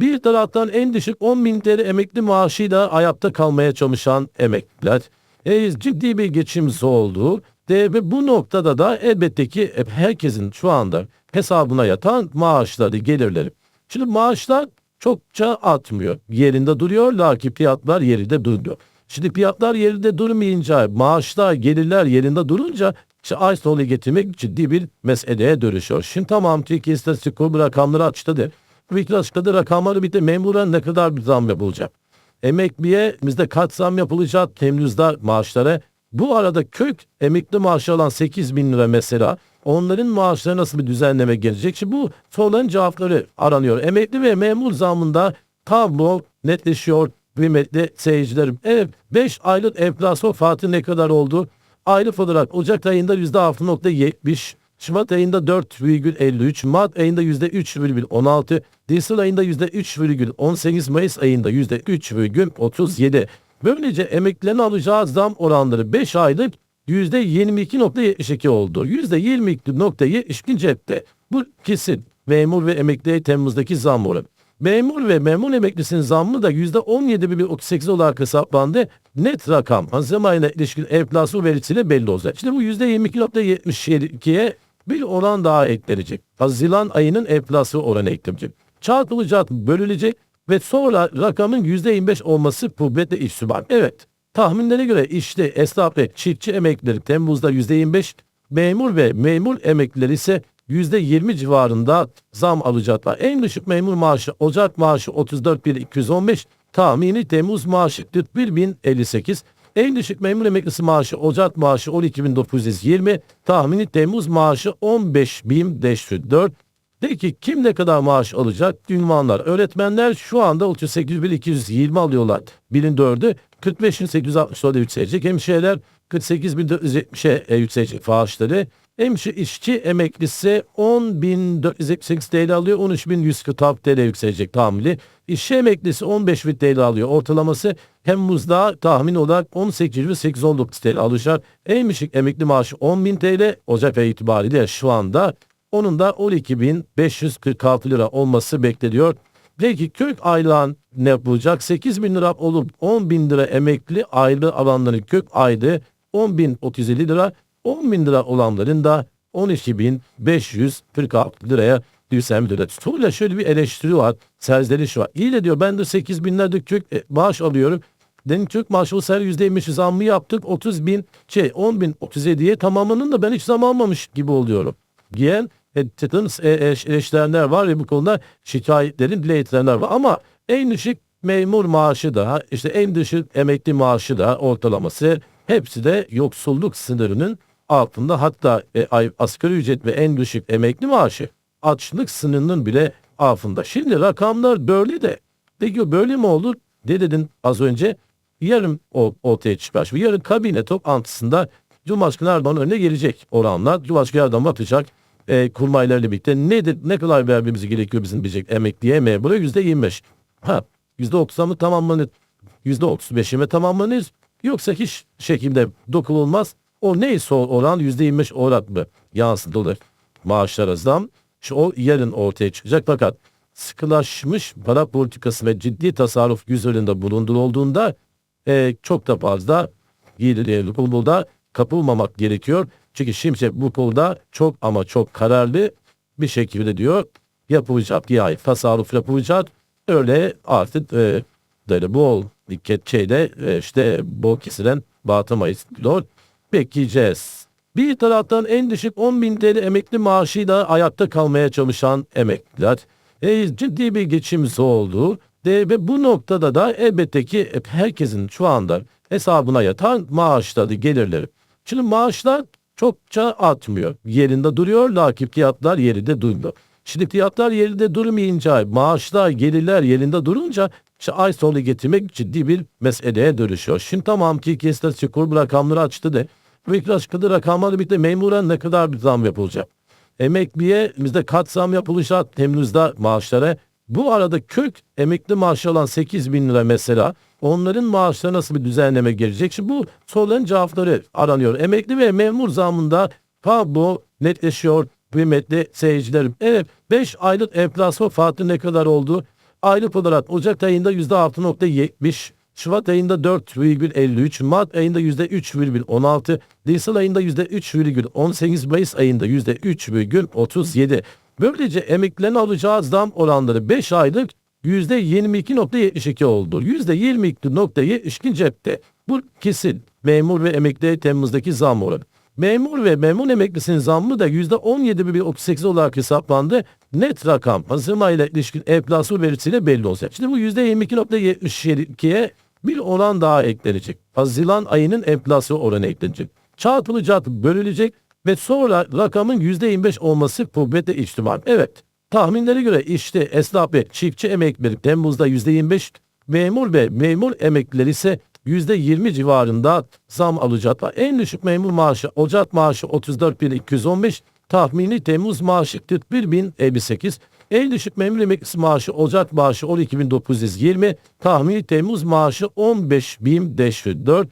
Bir taraftan en düşük 10 bin TL emekli maaşıyla ayakta kalmaya çalışan emekliler. E, ciddi bir geçim olduğu ve bu noktada da elbette ki herkesin şu anda hesabına yatan maaşları, gelirleri. Şimdi maaşlar çokça atmıyor. Yerinde duruyor lakin fiyatlar yerinde durmuyor. Şimdi fiyatlar yerinde durmayınca maaşlar, gelirler yerinde durunca ay sonu getirmek ciddi bir meseleye dönüşüyor. Şimdi tamam Türkiye İstatistik Kurumu rakamları açıkladı. Bu açıkladı rakamları bir de memura ne kadar bir zam yapılacak? Emekliye bizde kaç zam yapılacak Temmuz'da maaşlara? Bu arada kök emekli maaşı alan 8 bin lira mesela onların maaşları nasıl bir düzenleme gelecek? Şimdi bu soruların cevapları aranıyor. Emekli ve memur zamında tablo netleşiyor kıymetli seyircilerim. Evet 5 aylık enflasyon farkı ne kadar oldu? Aylık olarak Ocak ayında %6.70, Şubat ayında 4,53, Mart ayında %3,16, Nisan ayında %3,18, Mayıs ayında %3,37. Böylece emeklilerin alacağı zam oranları 5 aylık %22.72 oldu. %22.72 cepte. Bu kesin. Memur ve emekliye Temmuz'daki zam oranı. Memur ve memur emeklisinin zammı da %17,38 olarak hesaplandı. Net rakam Haziran ayına ilişkin enflasyon verisiyle belli olacak. İşte bu %22.72'ye bir oran daha eklenecek. Haziran ayının enflasyon oranı eklenecek. Çarpılacak, bölülecek ve sonra rakamın %25 olması kuvvetle ihtimal. Evet, tahminlere göre işte esnaf ve çiftçi emeklileri Temmuz'da %25, memur ve memur emeklileri ise %20 civarında zam alacaklar. En düşük memur maaşı Ocak maaşı 34.215, tahmini Temmuz maaşı 41.058, en düşük memur emeklisi maaşı Ocak maaşı 12.920, tahmini Temmuz maaşı 15.504. Peki kim ne kadar maaş alacak? Ünvanlar. Öğretmenler şu anda 38.220 alıyorlar. Birin dördü 45.864'e yükselecek. Hemşireler 48.470'e yükselecek maaşları. Hemşire işçi emeklisi 10.478 TL alıyor. 13.146 TL yükselecek tahmini. İşçi emeklisi 15.000 TL alıyor. Ortalaması Temmuz'da tahmin olarak 18.819 TL alacak. En düşük emekli maaşı 10.000 TL. Ocak ayı itibariyle şu anda onun da 12.546 lira olması bekleniyor. Peki kök aylığın ne yapılacak? 8 bin lira olup 10 bin lira emekli aylığı alanların kök aylığı 10 bin 37 lira 10 bin lira olanların da 12.546 liraya düşsem lira. Sonra şöyle bir eleştiri var. Serzeniş var. İyi de diyor ben de 8 binlerde kök e, maaş alıyorum. Dedim Türk maaşı bu sefer %25 zammı yaptık. 30 bin şey 10 bin 37'ye tamamının da ben hiç zam almamış gibi oluyorum. Giyen Titans e, e, eleştirenler var ve bu konuda şikayetlerin dile getirenler var. Ama en düşük memur maaşı da işte en düşük emekli maaşı da ortalaması hepsi de yoksulluk sınırının altında hatta e, asgari ücret ve en düşük emekli maaşı açlık sınırının bile altında. Şimdi rakamlar böyle de peki böyle mi olur? Ne dedin az önce? Yarın ortaya çıkar. Yarın kabine toplantısında Cumhurbaşkanı Erdoğan önüne gelecek oranlar. Cumhurbaşkanı Erdoğan bakacak e, kurmaylarla birlikte nedir, ne kadar vermemiz gerekiyor bizim diyecek emekliye memura yüzde yirmi beş. Ha yüzde otuz'a mı tamamlanır? Yüzde otuz beşe mi tamamlanır? Yoksa hiç şekilde dokunulmaz. O neyse o oran yüzde yirmi beş oran mı yansıtılır maaşlara zam? Şu o yarın ortaya çıkacak fakat sıkılaşmış para politikası ve ciddi tasarruf göz önünde bulundurulduğunda e, çok da fazla gelirli bulda kapılmamak gerekiyor. Çünkü Şimşek bu konuda çok ama çok kararlı bir şekilde diyor yapılacak yani tasarruf yapılacak. Öyle artık e, böyle bol dikkat şeyde e, işte bol kesilen batamayız diyor. Bekleyeceğiz. Bir taraftan en düşük 10 bin TL emekli maaşıyla ayakta kalmaya çalışan emekliler. E, ciddi bir geçim oldu. De, ve bu noktada da elbette ki herkesin şu anda hesabına yatan maaşları, gelirleri. Şimdi maaşlar çokça atmıyor. Yerinde duruyor lakin fiyatlar yerinde durmuyor. Şimdi fiyatlar yerinde durmayınca maaşlar gelirler yerinde durunca ay sonu getirmek ciddi bir meseleye dönüşüyor. Şimdi tamam ki istatistik kurum rakamları açtı da açıkladığı rakamlarla birlikte memura ne kadar bir zam yapılacak? Emekliye bizde kat zam yapılacak Temmuz'da maaşlara. Bu arada kök emekli maaşı olan 8 bin lira mesela onların maaşları nasıl bir düzenleme gelecek? Şimdi bu soruların cevapları aranıyor. Emekli ve memur zamında tablo netleşiyor kıymetli seyircilerim. Evet 5 aylık enflasyon farkı ne kadar oldu? Aylık olarak Ocak ayında %6.70, Şubat ayında 4,53, Mart ayında %3,16, Nisan ayında %3,18, Mayıs ayında %3,37. Böylece emeklilerin alacağı zam oranları 5 aylık %22.72 oldu. %22.72 cepte. Bu kesin. Memur ve emekli Temmuz'daki zam oranı. Memur ve memur emeklisinin zammı da %17,38 olarak hesaplandı. Net rakam Haziran ayıyla ilişkin enflasyon verisiyle belli olacak. Şimdi bu %22.72'ye bir oran daha eklenecek. Haziran ayının enflasyon oranı eklenecek. Çarpılacak, bölünecek ve sonra rakamın %25 olması kuvvetle ihtimal. Evet, tahminlere göre işte esnaf ve çiftçi emeklileri Temmuz'da %25, memur ve memur emeklileri ise %20 civarında zam alacaklar. En düşük memur maaşı, Ocak maaşı 34.215, tahmini Temmuz maaşı 41.058, en düşük memur emeklisi maaşı Ocak maaşı 12.920, tahmini Temmuz maaşı 15.504.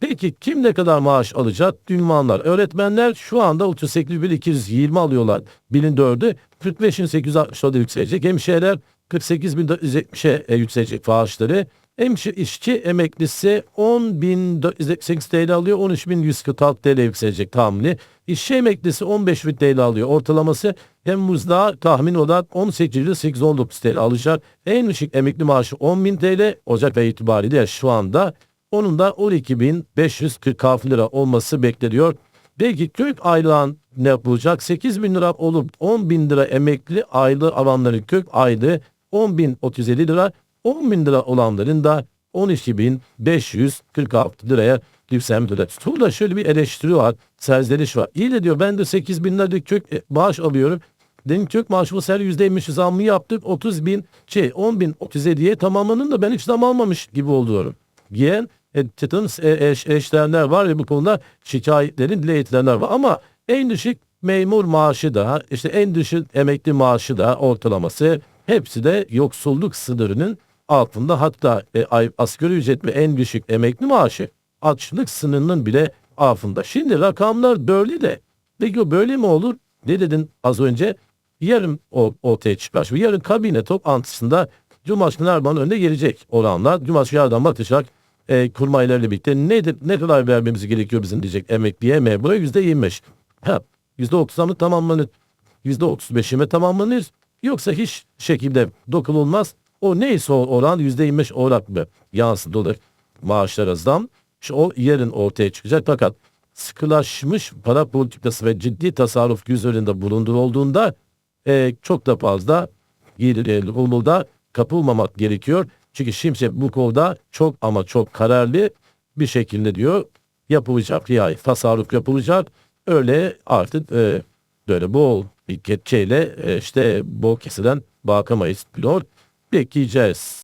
Peki kim ne kadar maaş alacak? Ünvanlar. Öğretmenler şu anda 38.220 alıyorlar. Binin dördü 45.860'a da yükselecek. Hemşehriler 48.470'e e, yükselecek maaşları. Hemşire işçi emeklisi 10.408 TL alıyor. 13.146 TL yükselecek tahmini. İşçi emeklisi 15.000 TL alıyor. Ortalaması Temmuz'da tahmin olarak 18.819 TL alacak. En düşük emekli maaşı 10.000 TL. Ocak ayı itibariyle şu anda onun da 12.546 lira olması bekleniyor. Belki kök aylığın ne yapılacak? 8 bin lira olup 10 bin lira emekli aylığı alanların kök aylığı 10.037 lira, 10 bin lira olanların da 12.546 liraya yükselmedi. Burada şöyle bir eleştiri var, serzeniş var. İyi de diyor ben de 8 bin lira kök e, maaş alıyorum. Benim kök maaşı bu sene %25 zammı yaptık. 30 bin şey 10 bin 37'ye tamamlanın da ben hiç zam almamış gibi oluyorum. Diyen e, Titan e, eş, eşleyenler var ve bu konuda şikayetlerin dile getirenler var. Ama en düşük memur maaşı da işte en düşük emekli maaşı da ortalaması hepsi de yoksulluk sınırının altında hatta e, asgari ücret ve en düşük emekli maaşı açlık sınırının bile altında. Şimdi rakamlar böyle de peki o böyle mi olur? Ne dedin az önce? Yarın ortaya çıkar. Yarın kabine toplantısında Cumhurbaşkanı Erdoğan'ın önüne gelecek oranlar. Cumhurbaşkanı Erdoğan bakacak e, kurmaylarla birlikte nedir, ne kadar vermemiz gerekiyor bizim diyecek emekliye memura yüzde yirmi beş. Ha, yüzde otuz'a mı tamamlanır? Yüzde otuz beşe mi tamamlanır? Yoksa hiç şekilde dokunulmaz. O neyse o oran yüzde yirmi beş olarak mı yansıtılır maaşlara zam? İşte o yarın ortaya çıkacak fakat sıkılaşmış para politikası ve ciddi tasarruf önünde bulundurulduğunda e, çok da fazla geri umulda kapılmamak gerekiyor. Çünkü şimdi bu konuda çok ama çok kararlı bir şekilde diyor yapılacak yani tasarruf yapılacak. Öyle artık e, böyle bol bir kepçeyle e, işte bol kesilen bakamayız diyor. Bekleyeceğiz.